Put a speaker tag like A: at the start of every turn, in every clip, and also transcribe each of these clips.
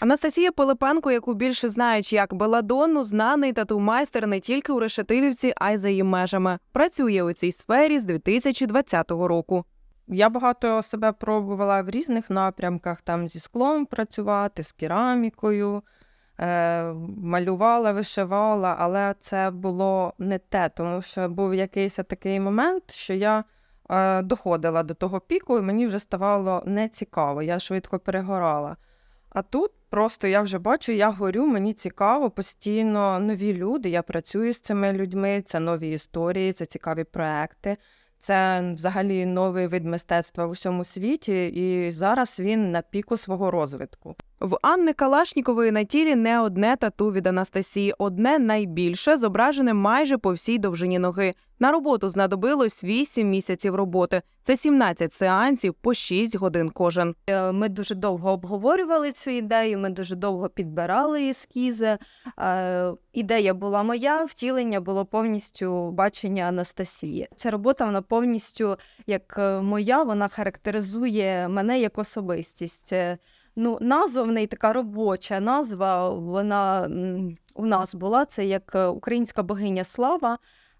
A: Анастасія Пилипенко, яку більше знають як Беладонну, знаний тату-майстер не тільки у Решетилівці, а й за її межами. Працює у цій сфері з 2020 року.
B: Я багато себе пробувала в різних напрямках, там зі склом працювати, з керамікою, е, малювала, вишивала, але це було не те, тому що був якийсь такий момент, що я е, доходила до того піку, і мені вже ставало нецікаво, я швидко перегорала. А тут просто я вже бачу, я горю, мені цікаво, постійно нові люди. Я працюю з цими людьми, це нові історії, це цікаві проекти. Це взагалі новий вид мистецтва в усьому світі, і зараз він на піку свого розвитку.
A: В Анни Калашнікової на тілі не одне тату від Анастасії, одне найбільше зображене майже по всій довжині ноги. На роботу знадобилось 8 місяців роботи. Це 17 сеансів по 6 годин кожен.
C: Е, Ми дуже довго обговорювали цю ідею, ми дуже довго підбирали ескізи. Е, Ідея була моя, втілення було повністю бачення Анастасії. Ця робота вона повністю як е, моя, вона характеризує мене як особистість. Ну, назва в неї така робоча назва. Вона у нас була це як українська богиня слава.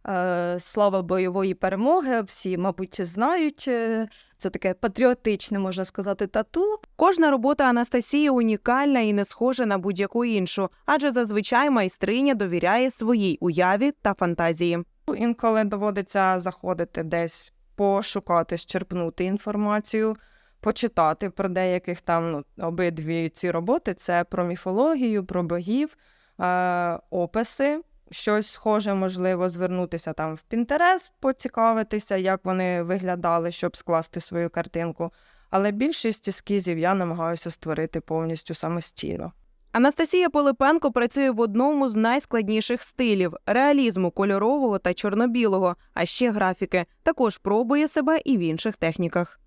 C: Е, Слава бойової перемоги. Всі, мабуть, знають. е, Це таке патріотичне, можна сказати, тату.
A: Кожна робота Анастасії унікальна і не схожа на будь-яку іншу, адже зазвичай майстриня довіряє своїй уяві та фантазії.
B: Інколи доводиться заходити десь, пошукати, щерпнути інформацію, почитати про деяких там ну, обидві ці роботи це про міфологію, про богів, е, описи. Щось схоже, можливо, звернутися там в Пінтерес, поцікавитися, як вони виглядали, щоб скласти свою картинку. Але більшість ескізів я намагаюся створити повністю самостійно.
A: Анастасія Пилипенко працює в одному з найскладніших стилів реалізму кольорового та чорно-білого, а ще графіки. Також пробує себе і в інших техніках.